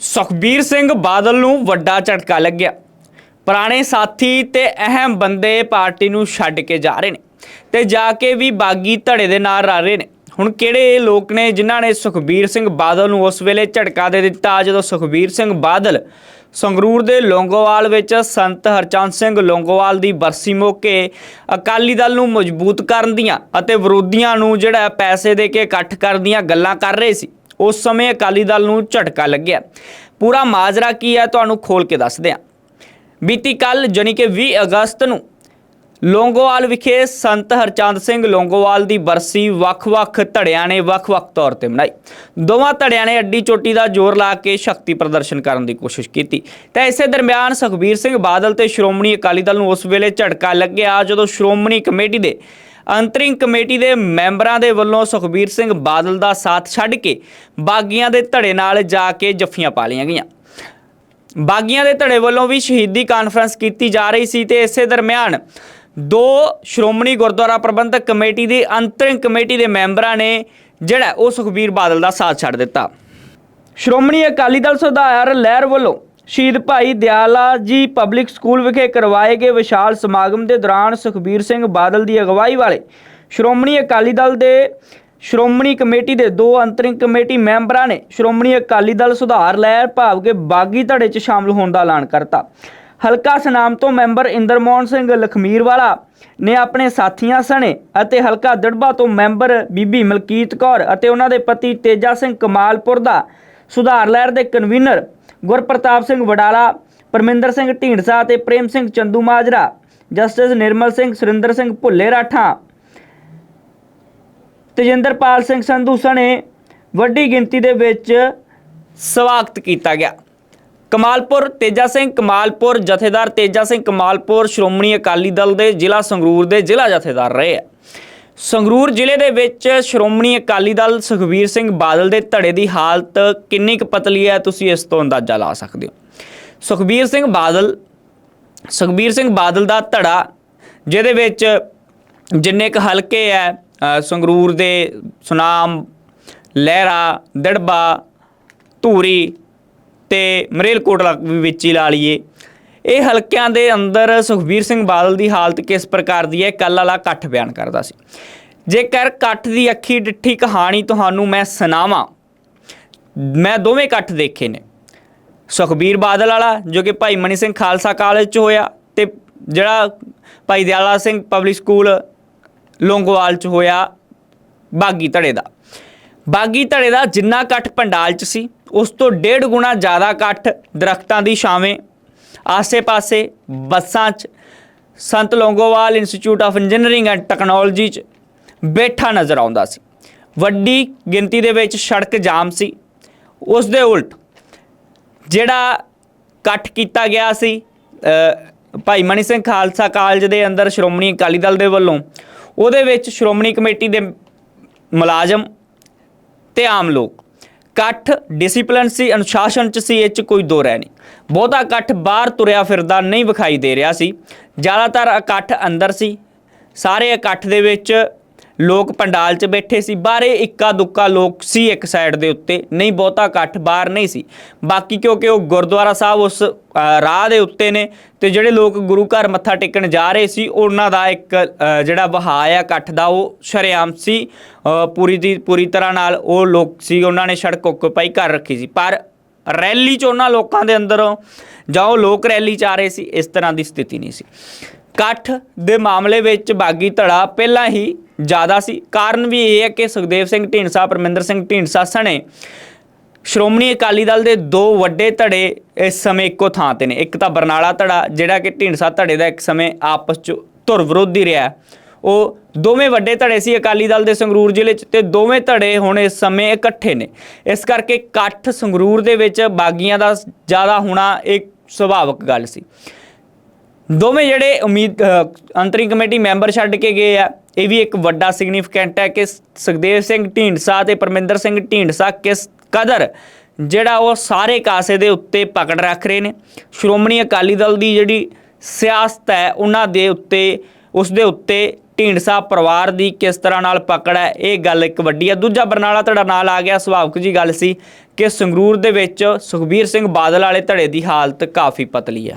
ਸੁਖਬੀਰ ਸਿੰਘ ਬਾਦਲ ਨੂੰ ਵੱਡਾ ਝਟਕਾ ਲੱਗਿਆ। ਪੁਰਾਣੇ ਸਾਥੀ ਤੇ ਅਹਿਮ ਬੰਦੇ ਪਾਰਟੀ ਨੂੰ ਛੱਡ ਕੇ ਜਾ ਰਹੇ ਨੇ ਤੇ ਜਾ ਕੇ ਵੀ ਬਾਗੀ ਧੜੇ ਦੇ ਨਾਲ ਰਲ ਰਹੇ ਨੇ। ਹੁਣ ਕਿਹੜੇ ਇਹ ਲੋਕ ਨੇ ਜਿਨ੍ਹਾਂ ਨੇ ਸੁਖਬੀਰ ਸਿੰਘ ਬਾਦਲ ਨੂੰ ਉਸ ਵੇਲੇ ਝਟਕਾ ਦੇ ਦਿੱਤਾ ਜਦੋਂ ਸੁਖਬੀਰ ਸਿੰਘ ਬਾਦਲ ਸੰਗਰੂਰ ਦੇ ਲੋਂਗੋਵਾਲ ਵਿੱਚ ਸੰਤ ਹਰਚੰਦ ਸਿੰਘ ਲੋਂਗੋਵਾਲ ਦੀ ਬਰਸੀ ਮੌਕੇ ਅਕਾਲੀ ਦਲ ਨੂੰ ਮਜ਼ਬੂਤ ਕਰਨ ਦੀਆਂ ਅਤੇ ਵਿਰੋਧੀਆਂ ਨੂੰ ਜਿਹੜਾ ਪੈਸੇ ਦੇ ਕੇ ਇਕੱਠ ਕਰਨ ਦੀਆਂ ਗੱਲਾਂ ਕਰ ਰਹੇ ਸੀ। ਉਸ ਸਮੇਂ ਅਕਾਲੀ ਦਲ ਨੂੰ ਝਟਕਾ ਲੱਗਿਆ। ਪੂਰਾ ਮਾਜਰਾ ਕੀ ਹੈ ਤੁਹਾਨੂੰ ਖੋਲ ਕੇ ਦੱਸਦੇ ਹਾਂ ਬੀਤੀ ਕੱਲ ਜਾਣੀ ਕਿ 20 ਅਗਸਤ ਨੂੰ ਲੋਂਗੋਵਾਲ ਵਿਖੇ ਸੰਤ ਹਰਚੰਦ ਸਿੰਘ ਲੋਂਗੋਵਾਲ ਦੀ ਬਰਸੀ ਵੱਖ-ਵੱਖ ਧੜਿਆਂ ਨੇ ਵੱਖ-ਵੱਖ ਤੌਰ ਤੇ ਮਨਾਈ। ਦੋਵਾਂ ਧੜਿਆਂ ਨੇ ਅੱਡੀ ਚੋਟੀ ਦਾ ਜ਼ੋਰ ਲਾ ਕੇ ਸ਼ਕਤੀ ਪ੍ਰਦਰਸ਼ਨ ਕਰਨ ਦੀ ਕੋਸ਼ਿਸ਼ ਕੀਤੀ। ਤਾਂ ਇਸੇ ਦਰਮਿਆਨ ਸੁਖਬੀਰ ਸਿੰਘ ਬਾਦਲ ਤੇ ਸ਼੍ਰੋਮਣੀ ਅਕਾਲੀ ਦਲ ਨੂੰ ਉਸ ਵੇਲੇ ਝਟਕਾ ਲੱਗਿਆ ਜਦੋਂ ਸ਼੍ਰੋਮਣੀ ਕਮੇਟੀ ਦੇ ਅੰਤਰਿੰਗ ਕਮੇਟੀ ਦੇ ਮੈਂਬਰਾਂ ਦੇ ਵੱਲੋਂ ਸੁਖਬੀਰ ਸਿੰਘ ਬਾਦਲ ਦਾ ਸਾਥ ਛੱਡ ਕੇ ਬਾਗੀਆਂ ਦੇ ਧੜੇ ਨਾਲ ਜਾ ਕੇ ਜੱਫੀਆਂ ਪਾ ਲਈਆਂ ਗਈਆਂ। ਬਾਗੀਆਂ ਦੇ ਧੜੇ ਵੱਲੋਂ ਵੀ ਸ਼ਹੀਦੀ ਕਾਨਫਰੰਸ ਕੀਤੀ ਜਾ ਰਹੀ ਸੀ ਤੇ ਇਸੇ ਦਰਮਿਆਨ ਦੋ ਸ਼੍ਰੋਮਣੀ ਗੁਰਦੁਆਰਾ ਪ੍ਰਬੰਧਕ ਕਮੇਟੀ ਦੀ ਅੰਤਰਿੰਗ ਕਮੇਟੀ ਦੇ ਮੈਂਬਰਾਂ ਨੇ ਜਿਹੜਾ ਉਹ ਸੁਖਬੀਰ ਬਾਦਲ ਦਾ ਸਾਥ ਛੱਡ ਦਿੱਤਾ। ਸ਼੍ਰੋਮਣੀ ਅਕਾਲੀ ਦਲ ਸੁਧਾਰ ਲਹਿਰ ਵੱਲੋਂ ਸ਼ਹੀਦ ਭਾਈ ਦਿਆਲਾ ਜੀ ਪਬਲਿਕ ਸਕੂਲ ਵਿਖੇ ਕਰਵਾਏ ਗਏ ਵਿਸ਼ਾਲ ਸਮਾਗਮ ਦੇ ਦੌਰਾਨ ਸੁਖਬੀਰ ਸਿੰਘ ਬਾਦਲ ਦੀ ਅਗਵਾਈ ਵਾਲੇ ਸ਼੍ਰੋਮਣੀ ਅਕਾਲੀ ਦਲ ਦੇ ਸ਼੍ਰੋਮਣੀ ਕਮੇਟੀ ਦੇ ਦੋ ਅੰਤਰਿੰਗ ਕਮੇਟੀ ਮੈਂਬਰਾਂ ਨੇ ਸ਼੍ਰੋਮਣੀ ਅਕਾਲੀ ਦਲ ਸੁਧਾਰ ਲਹਿਰ ਭਾਵ ਕੇ ਬਾਗੀ ਧੜੇ 'ਚ ਸ਼ਾਮਲ ਹੋਣ ਦਾ ਐਲਾਨ ਕਰਤਾ। ਹਲਕਾ ਸਨਾਮ ਤੋਂ ਮੈਂਬਰ ਇੰਦਰਮੋਹਨ ਸਿੰਘ ਲਖਮੀਰ ਵਾਲਾ ਨੇ ਆਪਣੇ ਸਾਥੀਆਂ ਸਣੇ ਅਤੇ ਹਲਕਾ ਦੜਬਾ ਤੋਂ ਮੈਂਬਰ ਬੀਬੀ ਮਲਕੀਤ ਕੌਰ ਅਤੇ ਉਹਨਾਂ ਦੇ ਪਤੀ ਤੇਜਾ ਸਿੰਘ ਕਮਾਲਪੁਰ ਦਾ ਸੁਧਾਰ ਲਹਿਰ ਦੇ ਕਨਵੀਨਰ ਗੁਰਪ੍ਰਤਾਪ ਸਿੰਘ ਵਡਾਲਾ, ਪਰਮਿੰਦਰ ਸਿੰਘ ਢੀਂਡਸਾ ਤੇ ਪ੍ਰੇਮ ਸਿੰਘ ਚੰਦੂ ਮਾਜਰਾ, ਜਸਟਿਸ ਨਿਰਮਲ ਸਿੰਘ ਸੁਰਿੰਦਰ ਸਿੰਘ ਭੁੱਲੇ ਰਾਠਾਂ, ਤੇਜਿੰਦਰਪਾਲ ਸਿੰਘ ਸੰਧੂ ਸਣੇ ਵੱਡੀ ਗਿਣਤੀ ਦੇ ਵਿੱਚ ਸਵਾਗਤ ਕੀਤਾ ਗਿਆ। ਕਮਾਲਪੁਰ ਤੇਜਾ ਸਿੰਘ, ਕਮਾਲਪੁਰ ਜਥੇਦਾਰ ਤੇਜਾ ਸਿੰਘ, ਕਮਾਲਪੁਰ ਸ਼੍ਰੋਮਣੀ ਅਕਾਲੀ ਦਲ ਦੇ ਜ਼ਿਲ੍ਹਾ ਸੰਗਰੂਰ ਦੇ ਜ਼ਿਲ੍ਹਾ ਜਥੇਦਾਰ ਰਹੇ ਆ। ਸੰਗਰੂਰ ਜ਼ਿਲ੍ਹੇ ਦੇ ਵਿੱਚ ਸ਼੍ਰੋਮਣੀ ਅਕਾਲੀ ਦਲ ਸੁਖਬੀਰ ਸਿੰਘ ਬਾਦਲ ਦੇ ਧੜੇ ਦੀ ਹਾਲਤ ਕਿੰਨੀ ਕੁ ਪਤਲੀ ਹੈ, ਤੁਸੀਂ ਇਸ ਤੋਂ ਅੰਦਾਜ਼ਾ ਲਾ ਸਕਦੇ ਹੋ। ਸੁਖਬੀਰ ਸਿੰਘ ਬਾਦਲ, ਸੁਖਬੀਰ ਸਿੰਘ ਬਾਦਲ ਦਾ ਧੜਾ, ਜਿਹਦੇ ਵਿੱਚ ਜਿੰਨੇ ਕ ਹਲਕੇ ਹੈ ਸੰਗਰੂਰ ਦੇ ਸੁਨਾਮ, ਲਹਿਰਾ, ਦੜਬਾ, ਧੂਰੀ ਤੇ ਮਰੇਲਕੋਟਲਾ ਵੀ ਵਿੱਚ ਹੀ ਲਾ ਲਈਏ। ਇਹ ਹਲਕਿਆਂ ਦੇ ਅੰਦਰ ਸੁਖਬੀਰ ਸਿੰਘ ਬਾਦਲ ਦੀ ਹਾਲਤ ਕਿਸ ਪ੍ਰਕਾਰ ਦੀ ਹੈ ਕੱਲ ਵਾਲਾ ਇਕੱਠ ਬਿਆਨ ਕਰਦਾ ਸੀ। ਜੇਕਰ ਇਕੱਠ ਦੀ ਅੱਖੀ ਡਿੱਠੀ ਕਹਾਣੀ ਤੁਹਾਨੂੰ ਮੈਂ ਸੁਣਾਵਾਂ, ਮੈਂ ਦੋਵੇਂ ਇਕੱਠ ਦੇਖੇ ਨੇ। ਸੁਖਬੀਰ ਬਾਦਲ ਵਾਲਾ, ਜੋ ਕਿ ਭਾਈ ਮਨੀ ਸਿੰਘ ਖਾਲਸਾ ਕਾਲਜ ਚ ਹੋਇਆ ਤੇ ਜਿਹੜਾ ਭਾਈ ਦਿਆਲਾ ਸਿੰਘ ਪਬਲਿਕ ਸਕੂਲ ਲੋਂਗੋਵਾਲ ਚ ਹੋਇਆ, ਬਾਗੀ ਧੜੇ ਦਾ। ਬਾਗੀ ਧੜੇ ਦਾ ਜਿੰਨਾ ਇਕੱਠ ਪੰਡਾਲ ਚ ਸੀ, ਉਸ ਤੋਂ ਡੇਢ ਗੁਣਾ ਜ਼ਿਆਦਾ ਇਕੱਠ ਦਰਖਤਾਂ ਦੀ ਛਾਵੇਂ ਆਸੇ-ਪਾਸੇ ਬੱਸਾਂ 'ਚ Sant Longowal institute of engineering and technology 'ਚ ਬੈਠਾ ਨਜ਼ਰ ਆਉਂਦਾ ਸੀ। ਵੱਡੀ ਗਿਣਤੀ ਦੇ ਵਿੱਚ ਸੜਕ ਜਾਮ ਸੀ। ਉਸ ਦੇ ਉਲਟ ਜਿਹੜਾ ਇਕੱਠ ਕੀਤਾ ਗਿਆ ਸੀ ਭਾਈ ਮਨੀ ਸਿੰਘ ਖਾਲਸਾ ਕਾਲਜ ਦੇ ਅੰਦਰ ਸ਼੍ਰੋਮਣੀ ਅਕਾਲੀ ਦਲ ਦੇ ਵੱਲੋਂ, ਉਹਦੇ ਵਿੱਚ ਸ਼੍ਰੋਮਣੀ ਕਮੇਟੀ ਦੇ ਮੁਲਾਜ਼ਮ ਤੇ ਆਮ ਲੋਕ। ਇਕੱਠ ਡਿਸਪਲਿਨ ਸੀ, ਅਨੁਸ਼ਾਸਨ ਚ ਸੀ, ਇਹ ਚ ਕੋਈ ਦੋ ਰਹਿ ਨਹੀਂ। ਬਹੁਤਾ ਇਕੱਠ ਬਾਹਰ ਤੁਰਿਆ ਫਿਰਦਾ ਨਹੀਂ ਵਿਖਾਈ ਦੇ ਰਿਹਾ ਸੀ। ਜ਼ਿਆਦਾਤਰ ਇਕੱਠ ਅੰਦਰ ਸੀ। ਸਾਰੇ ਇਕੱਠ ਦੇ ਵਿੱਚ ਲੋਕ ਪੰਡਾਲ 'ਚ ਬੈਠੇ ਸੀ, ਬਾਹਰੇ ਇੱਕਾ ਦੁੱਕਾ ਲੋਕ ਸੀ ਇੱਕ ਸਾਈਡ ਦੇ ਉੱਤੇ, ਨਹੀਂ ਬਹੁਤਾ ਇਕੱਠ, ਬਾਹਰ ਨਹੀਂ ਸੀ। ਬਾਕੀ ਕਿਉਂਕਿ ਉਹ ਗੁਰਦੁਆਰਾ ਸਾਹਿਬ ਉਸ ਰਾਹ ਦੇ ਉੱਤੇ ਨੇ ਤੇ ਜਿਹੜੇ ਲੋਕ ਗੁਰੂ ਘਰ ਮੱਥਾ ਟੇਕਣ ਜਾ ਰਹੇ ਸੀ, ਉਹਨਾਂ ਦਾ ਇੱਕ ਜਿਹੜਾ ਵਹਾਅ ਆ, ਇਕੱਠ ਦਾ ਉਹ ਸ਼ਰੇਆਮ ਸੀ। ਪੂਰੀ ਦੀ, ਪੂਰੀ ਤਰ੍ਹਾਂ ਨਾਲ ਉਹ ਲੋਕ ਸੀ, ਉਹਨਾਂ ਨੇ ਸੜਕ ਓਕੂਪਾਈ ਕਰ ਰੱਖੀ ਸੀ। ਪਰ ਰੈਲੀ 'ਚ ਉਹਨਾਂ ਲੋਕਾਂ ਦੇ ਅੰਦਰੋਂ ਜਾਂ ਉਹ ਲੋਕ ਰੈਲੀ 'ਚ ਆ ਰਹੇ ਸੀ, ਇਸ ਤਰ੍ਹਾਂ ਦੀ ਸਥਿਤੀ ਨਹੀਂ ਸੀ। ਇਕੱਠ ਦੇ ਮਾਮਲੇ ਵਿੱਚ ਬਾਗੀ ਧੜਾ ਪਹਿਲਾਂ ਹੀ ਜ਼ਿਆਦਾ ਸੀ। ਕਾਰਨ ਵੀ ਇਹ ਹੈ ਕਿ ਸੁਖਦੇਵ ਸਿੰਘ ਢੀਂਡਸਾ, ਪਰਮਿੰਦਰ ਸਿੰਘ ਢੀਂਡਸਾ ਸਣੇ ਸ਼੍ਰੋਮਣੀ ਅਕਾਲੀ ਦਲ ਦੇ ਦੋ ਵੱਡੇ ਧੜੇ ਇਸ ਸਮੇਂ ਇੱਕੋ ਥਾਂ ਤੇ ਨੇ। ਇੱਕ ਤਾਂ ਬਰਨਾਲਾ ਧੜਾ, ਜਿਹੜਾ ਕਿ ਢੀਂਡਸਾ ਧੜੇ ਦਾ ਇੱਕ ਸਮੇਂ ਆਪਸ ਚ ਧੁਰ ਵਿਰੋਧੀ ਰਿਹਾ। ਉਹ ਦੋਵੇਂ ਵੱਡੇ ਧੜੇ ਸੀ ਅਕਾਲੀ ਦਲ ਦੇ ਸੰਗਰੂਰ ਜ਼ਿਲ੍ਹੇ ਚ ਤੇ ਦੋਵੇਂ ਧੜੇ ਹੁਣ ਇਸ ਸਮੇਂ ਇਕੱਠੇ ਨੇ। ਇਸ ਕਰਕੇ ਇਕੱਠ ਸੰਗਰੂਰ ਦੇ ਵਿੱਚ ਬਾਗੀਆਂ ਦਾ ਜ਼ਿਆਦਾ ਹੋਣਾ ਇੱਕ ਸੁਭਾਵਿਕ ਗੱਲ ਸੀ। ਦੋਵੇਂ ਜਿਹੜੇ ਉਮੀਦ ਅ, ਅੰਤਰਿੰਗ ਕਮੇਟੀ ਮੈਂਬਰ ਛੱਡ ਕੇ ਗਏ ਆ ਇਹ ਵੀ ਇੱਕ ਵੱਡਾ ਸਿਗਨੀਫੀਕੈਂਟ ਹੈ ਕਿ ਸੁਖਦੇਵ ਸਿੰਘ ਢੀਂਡਸਾ ਤੇ ਪਰਮਿੰਦਰ ਸਿੰਘ ਢੀਂਡਸਾ ਕਿਸ ਕਦਰ ਜਿਹੜਾ ਉਹ ਸਾਰੇ ਕਾਸੇ ਦੇ ਉੱਤੇ ਪਕੜ ਰੱਖ ਰਹੇ ਨੇ। ਸ਼੍ਰੋਮਣੀ ਅਕਾਲੀ ਦਲ ਦੀ ਜਿਹੜੀ ਸਿਆਸਤ ਹੈ ਉਹਨਾਂ ਦੇ ਉੱਤੇ ਉਸ ਦੇ ਉੱਤੇ ਢੀਂਡਸਾ ਪਰਿਵਾਰ ਦੀ ਕਿਸ ਤਰ੍ਹਾਂ ਨਾਲ ਪਕੜ ਹੈ ਇਹ ਗੱਲ ਇੱਕ ਵੱਡੀ ਹੈ। ਦੂਜਾ ਬਰਨਾਲਾ ਤੁਹਾਡਾ ਨਾਲ ਆ ਗਿਆ ਸੁਭਾਵਕ ਜੀ ਗੱਲ ਸੀ ਕਿ ਸੰਗਰੂਰ ਦੇ ਵਿੱਚ ਸੁਖਬੀਰ ਸਿੰਘ ਬਾਦਲ ਵਾਲੇ ਧੜੇ ਦੀ ਹਾਲਤ ਕਾਫੀ ਪਤਲੀ ਹੈ।